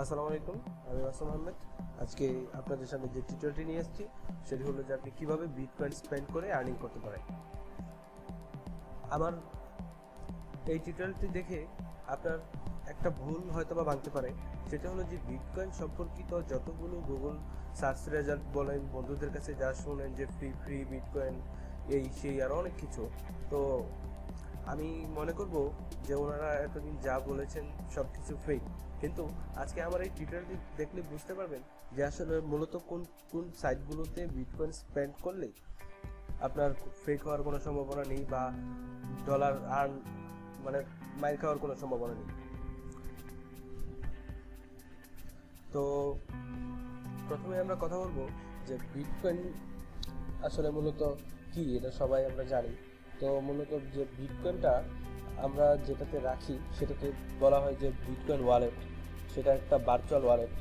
আসসালামু আলাইকুম, আমি আসম আহমেদ। আজকে আপনাদের সামনে যে টিউটোরিয়ালটি নিয়ে এসেছি সেটি হলো যে আপনি কীভাবে বিটকয়েন স্পেন্ড করে আর্নিং করতে পারেন। আমার এই টিউটোরিয়ালটি দেখে আপনার একটা ভুল হয়তো বা ভাঙতে পারে। সেটা হলো যে বিটকয়েন সম্পর্কিত যতগুলো গুগল সার্চ রেজাল্ট বলেন, বন্ধুদের কাছে যা শুনেন যে ফ্রি ফ্রি বিটকয়েন এই, সেই আরও অনেক কিছু। তো আমি মনে করব যে ওনারা এতদিন যা বলেছেন সব কিছু ফেক কিন্তু আজকে আমার এই টিউটোরিয়ালটি দেখলে বুঝতে পারবেন যে আসলে মূলত কোন কোন সাইটগুলোতে বিটকয়েন স্পেন্ড করলে আপনার ফেক হওয়ার কোনো সম্ভাবনা নেই বা ডলার আর্ন মানে মাইর খাওয়ার কোনো সম্ভাবনা নেই। তো প্রথমে আমরা কথা বলব যে বিটকয়েন আসলে মূলত কি, এটা সবাই আমরা জানি। তো মূলত যে বিটকয়েনটা আমরা যেটাতে রাখি, সেটাকে বলা হয় যে বিটকয়েন ওয়ালেট সেটা একটা ভার্চুয়াল ওয়ালেট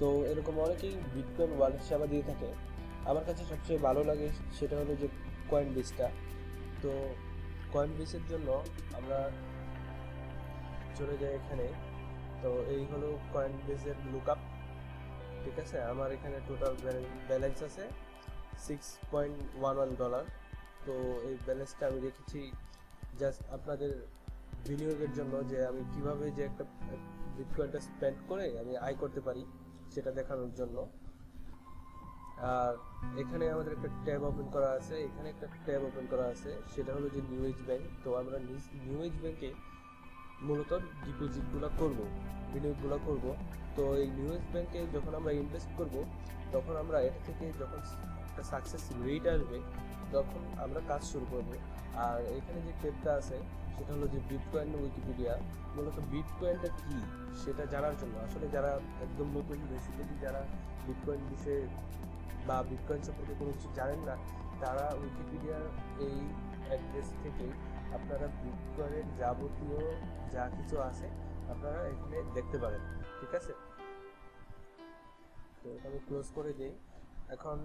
তো এরকম অনেকেই বিটকয়েন ওয়ালেট সেবা দিয়ে থাকে। আমার কাছে সবচেয়ে ভালো লাগে সেটা হলো যে কয়েন বিসটা তো কয়েন বিসের জন্য আমরা চলে যাই এখানে। তো এই হলো কয়েন বেসের লুকআপ ঠিক আছে? আমার এখানে টোটাল ব্যালেন্স আছে six point one one dollar তো এই ব্যালেন্সটা আমি রেখেছি জাস্ট আপনাদের বিনিয়োগের জন্য যে আমি কীভাবে যে একটা বিটকয়েনটা স্পেন্ড করে আমি আয় করতে পারি সেটা দেখানোর জন্য। আর এখানে আমাদের একটা ট্যাব ওপেন করা আছে, এখানে একটা ট্যাব ওপেন করা আছে, সেটা হলো যে নিউ এজ ব্যাংক তো আমরা নিউ এজ ব্যাংকে মূলত ডিপোজিটগুলো করব বিনিয়োগগুলো করব। তো এই নিউ এজ ব্যাংকে যখন আমরা ইনভেস্ট করব, তখন আমরা এটা থেকে যখন একটা সাকসেস রেট আসবে তখন আমরা কাজ শুরু করব। আর এখানে যে টেপটা আছে, সেটা হলো যে বিটকয়েন উইকিপিডিয়া মূলত বিটকয়েনটা কি, সেটা জানার জন্য। আসলে যারা একদম নতুন বেসিক্যালি যারা বিটকয়েন বিষয়ে বা বিটকয়েন সম্পর্কে কোনো কিছু জানেন না, তারা উইকিপিডিয়ার এই অ্যাড্রেস থেকে আপনারা বিটকয়েনের যাবতীয় যা কিছু আছে, আপনারা এখানে দেখতে পারেন। ঠিক আছে? তো আমি ক্লোজ করে দিই। এখন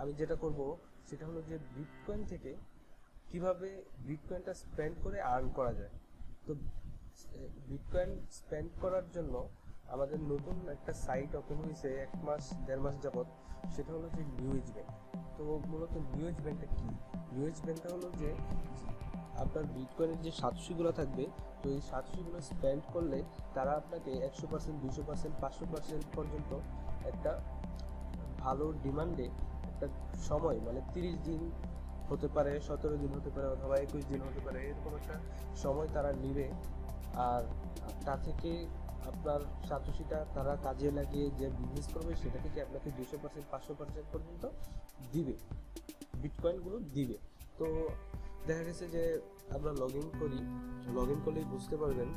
আমি যেটা করব সেটা হলো যে বিটকয়েন থেকে কীভাবে বিটকয়েনটা স্পেন্ড করে আর্ন করা যায়। তো বিটকয়েন স্পেন্ড করার জন্য আমাদের নতুন একটা সাইট ওপেন হয়েছে এক মাস, দেড় মাস যাবত সেটা হলো যে নিউজ ব্যাংক তো মূলত নিউজ ব্যাংকটা কি? নিউজ ব্যাংকটা হলো যে আপনার বিটকয়েনের যে সাতশোগুলো থাকবে, তো এই সাতশোগুলো স্পেন্ড করলে তারা আপনাকে একশো পার্সেন্ট দুশো পার্সেন্ট পাঁচশো পার্সেন্ট পর্যন্ত একটা ভালো ডিমান্ডে একটা সময় মানে তিরিশ দিন হতে পারে, সতেরো দিন হতে পারে, অথবা একুশ দিন হতে পারে, এরকম একটা সময় তারা নিবে। আর তা থেকে আপনার সাতশিটা তারা কাজে লাগিয়ে যে বিজনেস করবে সেটা থেকে আপনাকে দুশো পার্সেন্ট পাঁচশো পার্সেন্ট পর্যন্ত দিবে? বিটকয়েনগুলো দিবে। তো দেখা গেছে যে আমরা লগ ইন করি। লগ ইন করলেই বুঝতে পারবেন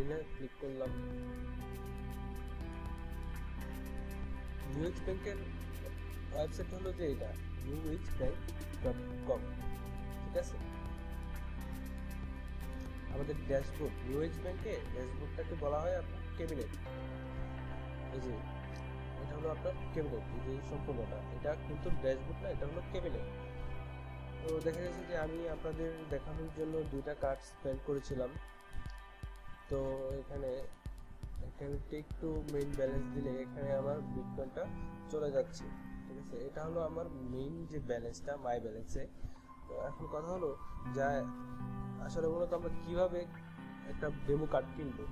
ইনে ক্লিক করলাম। নিউজ ব্যাংকের ওয়েবসাইট হলো যে এটা নিউজ ব্যাংক ডট কম ঠিক আছে? আমাদের ড্যাশবোর্ড নিউজ ব্যাংকে ড্যাশবোর্ডটাকে বলা হয় আপনার ক্যাবিনেট এই যে, এটা হলো আপনার ক্যাবিনেট এই যে সম্পূর্ণটা। এটা কিন্তু ড্যাশবোর্ড না, এটা হলো ক্যাবিনেট তো দেখা গেছে যে আমি আপনাদের দেখানোর জন্য দুইটা কার্ড স্পেন্ড করেছিলাম। তো এখানে এখানে টেক টু মেইন ব্যালেন্স দিলে এখানে আমার বিটকয়েনটা চলে যাচ্ছে, ঠিক আছে? এটা হলো আমার মেইন যে ব্যালেন্সটা মাই ব্যালেন্সে তো এখন কথা হলো যা, আসলে মূলত আমরা কীভাবে একটা ডেমো কার্ড কিনবো?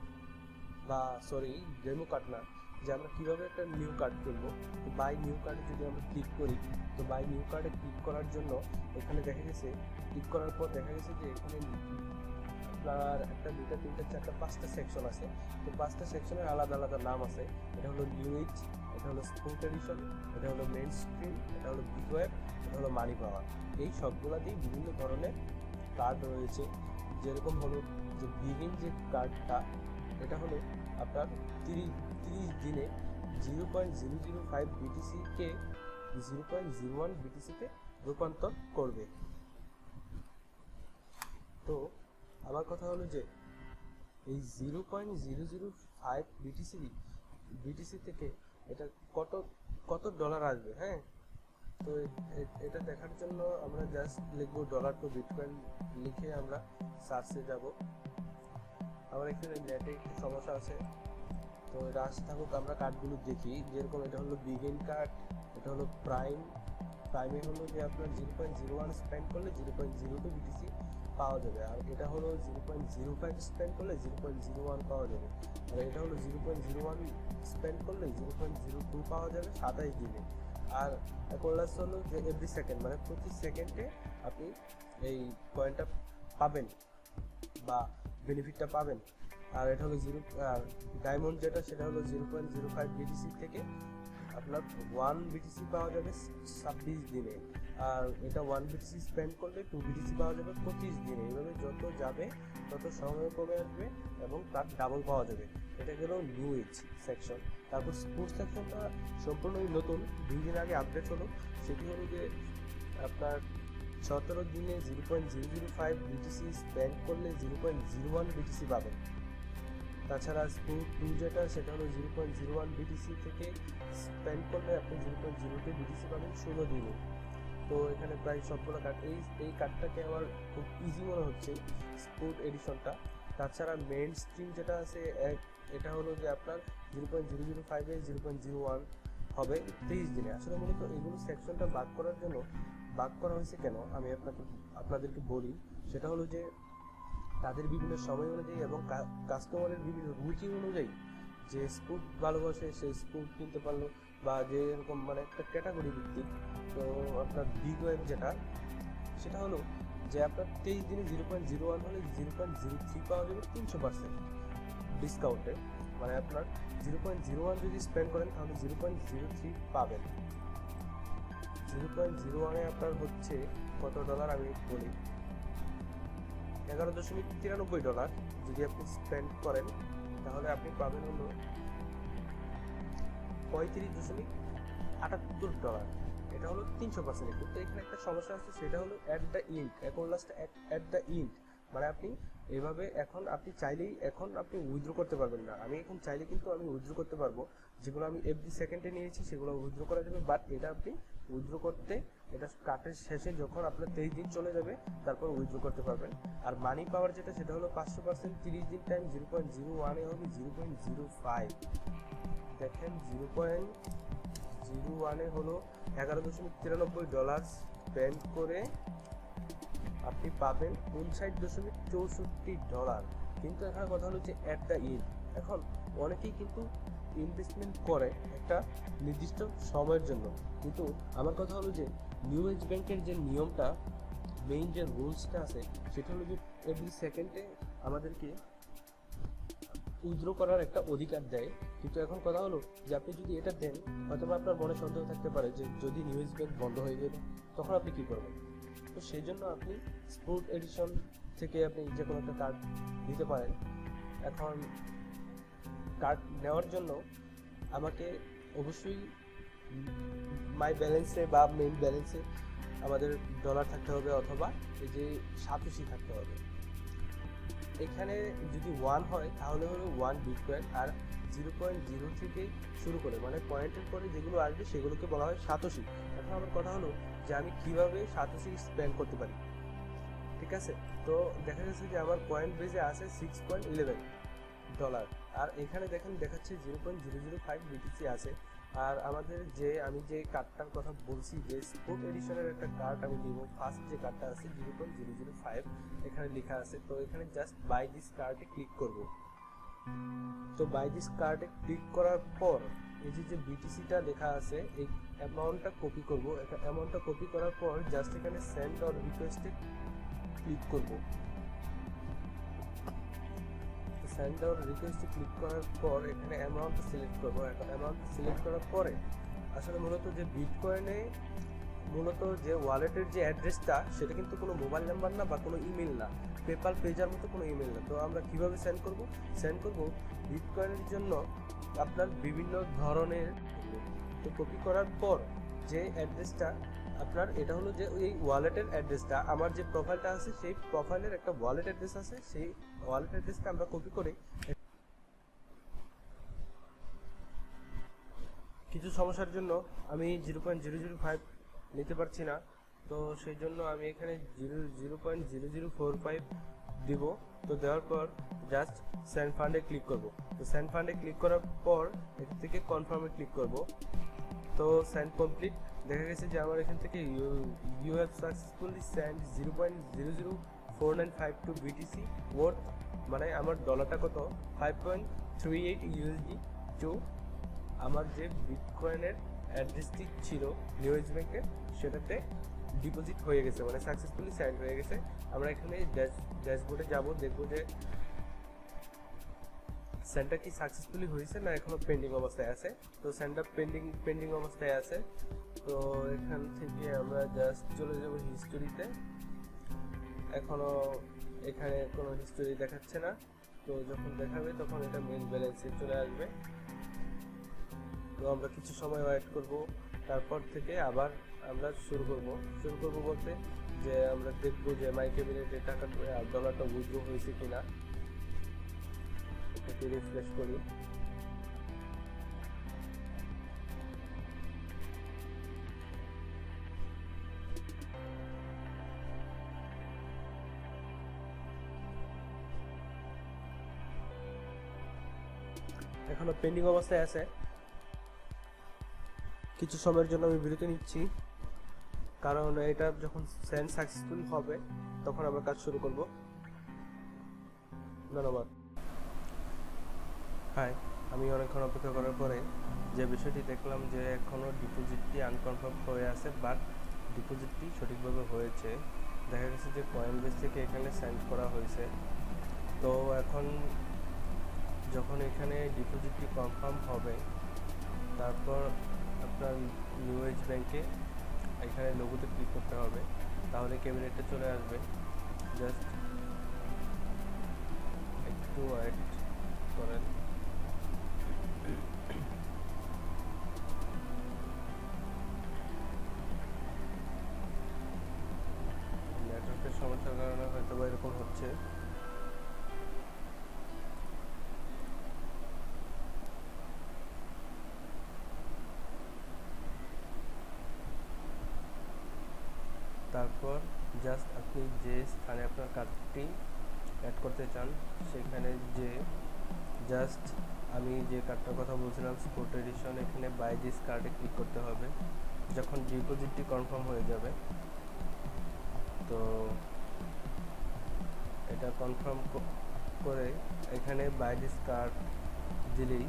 বা সরি ডেমো কার্ড না, যে আমরা কীভাবে একটা নিউ কার্ড কিনবো? তো বাই নিউ কার্ডে যদি আমরা ক্লিক করি, তো বাই নিউ কার্ডে ক্লিক করার জন্য এখানে দেখা গেছে ক্লিক করার পর দেখা গেছে যে এখানে আপনার একটা দুটা তিনটা, চারটা, পাঁচটা সেকশন আছে। তো পাঁচটা সেকশনের আলাদা আলাদা নাম আছে। এটা হলো নিউজ এটা হলো স্কুল ট্রেডিশন এটা হলো মেন স্ট্রিম এটা হলো বিগ এটা হলো মানি পাওয়ার এই সবগুলাতেই বিভিন্ন ধরনের কার্ড রয়েছে। যেরকম হলো যে বিগিন যে কার্ডটা এটা হলো আপনার তিরিশ তিরিশ দিনে zero point zero zero five বিটিসিকে zero point zero one বিটিসিতে রূপান্তর করবে। তো আমার কথা হলো যে, এই zero point zero zero five BTC BTC থেকে এটা কত কত ডলার আসবে হ্যাঁ? তো এটা দেখার জন্য আমরা জাস্ট লিখব ডলার টু বিটকয়েন লিখে আমরা সার্চে যাব। আমার এখানে নেটে একটু সমস্যা আছে। তো এটা আসতে থাকুক, আমরা কার্ডগুলো দেখি। যেরকম এটা হলো বিগিন কার্ড এটা হলো প্রাইম প্রাইমে হলো যে আপনার zero point zero one spend করলে zero point zero two BTC পাওয়া যাবে। আর এটা হলো zero point zero five spend করলে জিরো পয়েন্ট জিরো ওয়ান পাওয়া যাবে। আর এটা হলো zero point zero one spend করলে জিরো পয়েন্ট জিরো টু পাওয়া যাবে সাতাইশ দিনে। আর কোলাস হলো যে এভরি সেকেন্ড মানে প্রতি সেকেন্ডে আপনি এই পয়েন্টটা পাবেন বা বেনিফিটটা পাবেন। আর এটা হলো জিরো আর ডায়মন্ড যেটা, সেটা হলো zero point zero five BTC থেকে আপনার ওয়ান বিটিসি পাওয়া যাবে ছাব্বিশ দিনে। আর এটা ওয়ান বিটিসি স্পেন্ড করলে টু বিটিসি পাওয়া যাবে পঁচিশ দিনে। এইভাবে যত যাবে, তত সময় কমে আসবে এবং তার ডাবল পাওয়া যাবে। এটা গেল নিউ এজ সেকশন তারপর স্পোর্টস সেকশনটা সম্পূর্ণই নতুন। দুই দিন আগে আপডেট হলো। সেটি হলো যে আপনার সতেরো দিনে zero point zero zero five BTC spend করলে zero point zero one BTC পাবেন তাছাড়া স্পোর্ট টু যেটা, সেটা হলো zero point zero one BTC থেকে স্পেন্ড করলে আপনি zero point zero two BTC পাবেন ষোলো দিনে। তো এখানে প্রায় সবগুলো কার্ড এই এই কার্ডটাকে আমার খুব ইজি মনে হচ্ছে স্পোর্ট এডিশনটা তাছাড়া মেন স্ট্রিম যেটা আছে এটা হলো যে আপনার জিরো পয়েন্ট জিরো জিরো ফাইভে জিরো পয়েন্ট জিরো ওয়ান হবে তেইশ দিনে। আসলে মূলত এগুলো সেকশনটা ভাগ করার জন্য ভাগ করা হয়েছে কেন? আমি আপনাকে, আপনাদেরকে বলি। সেটা হলো যে তাদের বিভিন্ন সময় অনুযায়ী এবং কাস্টমারের বিভিন্ন রুচি অনুযায়ী যে স্পোর্ট ভালোবাসে সে স্পোর্ট কিনতে পারল বা যে এরকম মানে একটা ক্যাটাগরি ভিত্তিক, তো আপনার বিগ ওয়েব যেটা, সেটা হলো যে আপনার তেইশ দিনে জিরো পয়েন্ট জিরো ওয়ান হলে জিরো পয়েন্ট জিরো থ্রি পাওয়া যাবে তিনশো পার্সেন্ট ডিসকাউন্টে মানে আপনার জিরো পয়েন্ট জিরো ওয়ান যদি স্পেন্ড করেন, তাহলে জিরো পয়েন্ট জিরো থ্রি পাবেন। জিরো পয়েন্ট জিরো ওয়ানে আপনার হচ্ছে কত ডলার আমি বলি? এগারো দশমিক তিরানব্বই ডলার যদি আপনি স্পেন্ড করেন। তাহলে আপনি পাবেন হলো পঁয়ত্রিশ দশমিক আটাত্তর ডলার। এটা হলো তিনশো পার্সেন্ট কিন্তু এখানে একটা সমস্যা আছে, সেটা হলো অ্যাট দ্য ইন্ট এখন লাস্ট অ্যাট দ্য ইন্ট মানে আপনি এভাবে এখন, আপনি চাইলেই এখন আপনি উইথড্র করতে পারবেন না। আমি এখন চাইলে কিন্তু আমি উইথড্র করতে পারব। যেগুলো আমি এফডি সেকেন্ডে নিয়েছি, সেগুলো উইথড্র করা যাবে বাট এটা আপনি উইথড্র করতে, এটা কাটের শেষে যখন আপনার তেইশ দিন চলে যাবে, তারপর উইথড্র করতে পারবেন। আর মানি পাওয়ার যেটা, সেটা হলো পাঁচশো পার্সেন্ট তিরিশ দিন টাইম জিরো পয়েন্ট জিরো ওয়ানে হবে জিরো পয়েন্ট জিরো ফাইভ দেখেন জিরো পয়েন্ট জিরো ওয়ানে হলো এগারো দশমিক তিরানব্বই ডলার স্পেন্ড করে আপনি পাবেন উনষাট দশমিক চৌষট্টি ডলার কিন্তু এখানে কথা হলো যে অ্যাট দ্য ইন এখন অনেকেই কিন্তু ইনভেস্টমেন্ট করে একটা নির্দিষ্ট সময়ের জন্য। কিন্তু আমার কথা হলো যে নিউ এজ ব্যাংকের যে নিয়মটা মেইন যে রুলসটা আছে, সেটা হলো যে এভরি সেকেন্ডে আমাদেরকে উইথড্র করার একটা অধিকার দেয়। কিন্তু এখন কথা হলো যে, আপনি যদি এটা দেন হয়তো আপনার মনে সন্দেহ থাকতে পারে যে, যদি নিউজ ব্যাংক বন্ধ হয়ে গেল তখন আপনি কী করবেন? তো সেই জন্য আপনি স্পোর্ট এডিশন থেকে আপনি যে কোনো একটা কার্ড নিতে পারেন। এখন কার্ড নেওয়ার জন্য আমাকে অবশ্যই মাই ব্যালেন্সে বা মেইন ব্যালেন্সে আমাদের ডলার থাকতে হবে অথবা এই যে সাতোশি থাকতে হবে। এখানে যদি ওয়ান হয়, তাহলে হলো ওয়ান বিটকয়েন আর জিরো পয়েন্ট জিরো থেকে শুরু করে মানে পয়েন্টের পরে যেগুলো আসবে সেগুলোকে বলা হয় সাতোশি। এখন আমার কথা হলো যে আমি কীভাবে সাতোশি স্পেন্ড করতে পারি। ঠিক আছে? তো দেখা যাচ্ছে যে আমার পয়েন্ট বেজে আছে সিক্স পয়েন্ট ইলেভেন ডলার। আর এখানে দেখেন, দেখাচ্ছে zero point zero zero five BTC আছে। আর আমাদের যে, আমি যে কার্ডটার কথা বলছি, যে স্পোর্ট এডিশনের একটা কার্ড আমি নিব ফার্স্ট যে কার্ডটা আছে, zero point zero zero five, এখানে লেখা আছে। তো এখানে জাস্ট বাই দিস কার্ডে ক্লিক করব। তো বাই দিস কার্ডে ক্লিক করার পর, এই যে যে বিটিসিটা লেখা আছে, এই অ্যামাউন্টটা কপি করব। অ্যামাউন্টটা কপি করার পর জাস্ট এখানে সেন্ড অর রিকোয়েস্টে ক্লিক করব। সেন্ড অর রিকোয়েস্টে ক্লিক করার পর এখানে অ্যামাউন্ট সিলেক্ট করব। অ্যামাউন্ট সিলেক্ট করার পরে আসলে মূলত যে বিটকয়েনে মূলত যে ওয়ালেটের যে অ্যাড্রেসটা সেটা কিন্তু কোনো মোবাইল নাম্বার না বা কোনো ইমেল না। পেপাল পেজার মতো কোনো ইমেল না। তো আমরা কীভাবে সেন্ড করব? সেন্ড করব বিটকয়েনের জন্য আপনার বিভিন্ন ধরনের তো কপি করার পর যে অ্যাড্রেসটা আপনার, এটা হলো যে এই ওয়ালেটের অ্যাড্রেসটা, আমার যে প্রোফাইলটা আছে, সেই প্রোফাইলের একটা ওয়ালেট অ্যাড্রেস আছে, সেই ওয়ালেট অ্যাড্রেসটা আমরা কপি করে কিছু সমস্যার জন্য আমি zero point zero zero five নিতে পারছি না। তো সেই জন্য আমি এখানে zero zero point zero zero four five দিব। তো দেওয়ার পর জাস্ট স্যান্ড ফান্ডে ক্লিক করব। তো স্যান্ড ফান্ডে ক্লিক করার পর এখান থেকে কনফার্মে ক্লিক করব। তো স্যান্ড কমপ্লিট দেখা গেছে যে আমার এখান থেকে you have successfully send zero point zero zero four nine five two BTC worth মানে আমার ডলারটা কত? Five point three eight USD to আমার যে বিটকয়েনের অ্যাড্রেসটি ছিল নিউ নিউজ ব্যাংকের সেটাতে ডিপোজিট হয়ে গেছে মানে সাকসেসফুলি সেন্ড হয়ে গেছে। আমরা এখানে ড্যাশ ড্যাশবোর্ডে যাব, দেখব যে সেন্টার কি সাকসেসফুলি হয়েছে না এখনও পেন্ডিং অবস্থায় আছে। তো সেন্টার পেন্ডিং পেন্ডিং অবস্থায় আছে। তো এখান থেকে আমরা জাস্ট চলে যাব হিস্টোরিতে এখনও এখানে কোনো হিস্টোরি দেখাচ্ছে না। তো যখন দেখাবে তখন এটা মেন ব্যালেন্সে চলে আসবে। তো আমরা কিছু সময় ওয়েট করব। তারপর থেকে আবার আমরা শুরু করব। শুরু করব বলতে যে আমরা দেখব যে মাই ক্যাবিনেটে টাকা ডলারটা উইথড্র হয়েছে কিনা। এটাকে রিফ্রেশ করি। পেন্ডিং অবস্থায় আছে। কিছু সময়ের জন্য আমি বিরতি নিচ্ছি। কারণ এটা যখন সেন্ড সাকসেসফুল হবে, তখন আমরা কাজ শুরু করব। ধন্যবাদ। হাই আমি অনেকক্ষণ অপেক্ষা করার পরে যে বিষয়টি দেখলাম যে এখনও ডিপোজিটটি আনকনফার্ম হয়ে আছে বাট ডিপোজিটটি সঠিকভাবে হয়েছে। দেখা গেছে যে কয়েন বেস থেকে এখানে সেন্ড করা হয়েছে। তো এখন যখন এখানে ডিপোজিটটি কনফার্ম হবে, তারপর আপনার নিউ এজ ব্যাংকে এখানে লোগোতে ক্লিক করতে হবে, তাহলে ক্যাবিনেটে চলে আসবে। জাস্ট একটু ওয়েট করেন। নেটওয়ার্কের সমস্যার কারণে হয়তো বা এরকম হচ্ছে। তারপর জাস্ট আপনি যে স্থানে আপনার কার্ডটি অ্যাড করতে চান, সেখানে যে জাস্ট আমি যে কার্ডটার কথা বলছিলাম স্পোর্ট এডিশন এখানে বাই দিস কার্ডে ক্লিক করতে হবে। যখন ডিপোজিটটি কনফার্ম হয়ে যাবে, তো এটা কনফার্ম করে এখানে বাই দিস কার্ড দিলেই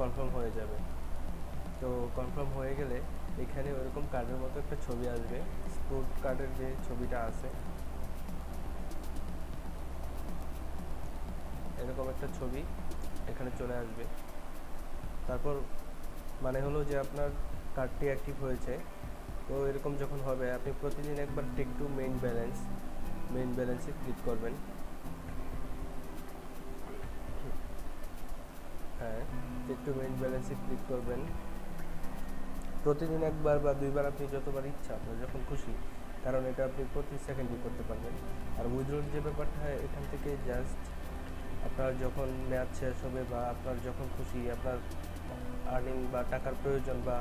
কনফার্ম হয়ে যাবে। তো কনফার্ম হয়ে গেলে এখানে ওরকম কার্ডের মতো একটা ছবি আসবে। স্পোর্ট কার্ডের যে ছবিটা আছে। এরকম একটা ছবি এখানে চলে আসবে। তারপর মানে হলো যে আপনার কার্ডটি অ্যাক্টিভ হয়েছে। তো এরকম যখন হবে, আপনি প্রতিদিন একবার take to main balance main ব্যালেন্সে ক্লিক করবেন। হ্যাঁ টেক টু মেইন ব্যালেন্সে ক্লিক করবেন। প্রতিদিন একবার বা দুইবার আপনি যতবার ইচ্ছা আপনার যখন খুশি, কারণ এটা আপনি প্রতি সেকেন্ডই করতে পারবেন। আর উইথড্রোর যে ব্যাপারটা, এখান থেকে জাস্ট আপনার যখন ম্যাচ শেষ হবে বা আপনার যখন খুশি, আপনার আর্নিং বা টাকার প্রয়োজন বা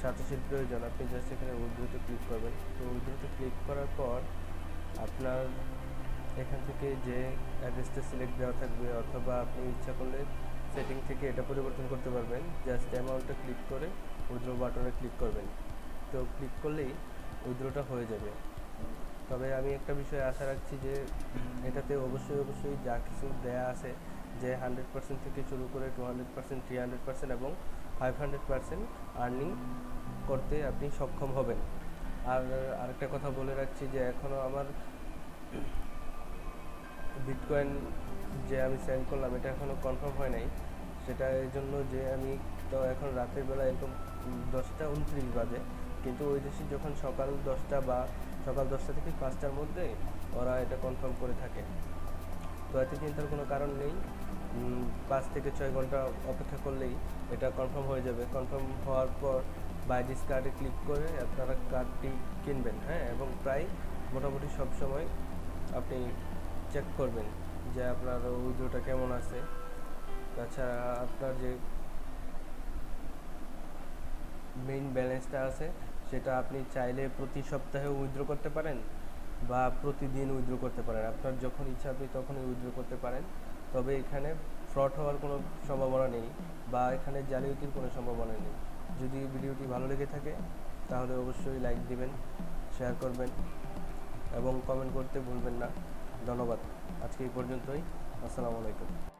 সাথীশীল প্রয়োজন, আপনি জাস্ট এখানে উইথড্রোতে ক্লিক করবেন। তো উইথড্রোতে ক্লিক করার পর আপনার এখান থেকে যে অ্যাড্রেসটা সিলেক্ট দেওয়া থাকবে অথবা আপনি ইচ্ছা করলে সেটিং থেকে এটা পরিবর্তন করতে পারবেন। জাস্ট অ্যামাউন্টটা ক্লিক করে উইথড্র বাটনে ক্লিক করবেন। তো ক্লিক করলেই উইথড্রটা হয়ে যাবে। তবে আমি একটা বিষয়ে আশা রাখছি যে, এটাতে অবশ্যই অবশ্যই যা কিছু দেয়া আছে, যে হান্ড্রেড পার্সেন্ট থেকে শুরু করে two hundred percent, three hundred percent এবং ফাইভ হান্ড্রেড পার্সেন্ট আর্নিং করতে আপনি সক্ষম হবেন। আর আরেকটা কথা বলে রাখছি যে এখনও আমার বিটকয়েন যে আমি সেন্ড করলাম, এটা এখনও কনফার্ম হয় নাই। সেটা এই জন্য যে আমি তো এখন রাতের বেলা এরকম দশটা উনত্রিশ বাজে। কিন্তু ওই দেশে যখন সকাল দশটা বা সকাল দশটা থেকে পাঁচটার মধ্যে ওরা এটা কনফার্ম করে থাকে। তো এতে চিন্তার কোনো কারণ নেই। পাঁচ থেকে ছয় ঘণ্টা অপেক্ষা করলেই এটা কনফার্ম হয়ে যাবে। কনফার্ম হওয়ার পর বাই দিস কার্ডে ক্লিক করে আপনারা কার্ডটি কিনবেন হ্যাঁ? এবং প্রায় মোটামুটি সব সময় আপনি চেক করবেন যে আপনার উইড্রোটা কেমন আছে। তাছাড়া আপনার যে মেইন ব্যালেন্সটা আছে, সেটা আপনি চাইলে প্রতি সপ্তাহে উইথড্র করতে পারেন বা প্রতিদিন উইথড্র করতে পারেন। আপনার যখন ইচ্ছা আপনি তখনই উইথড্র করতে পারেন। তবে এখানে ফ্রড হওয়ার কোনো সম্ভাবনা নেই বা এখানে জালিয়াতির কোনো সম্ভাবনা নেই। যদি ভিডিওটি ভালো লেগে থাকে, তাহলে অবশ্যই লাইক দিবেন শেয়ার করবেন এবং কমেন্ট করতে ভুলবেন না। ধন্যবাদ। আজকে এই পর্যন্তই। আসসালামু আলাইকুম।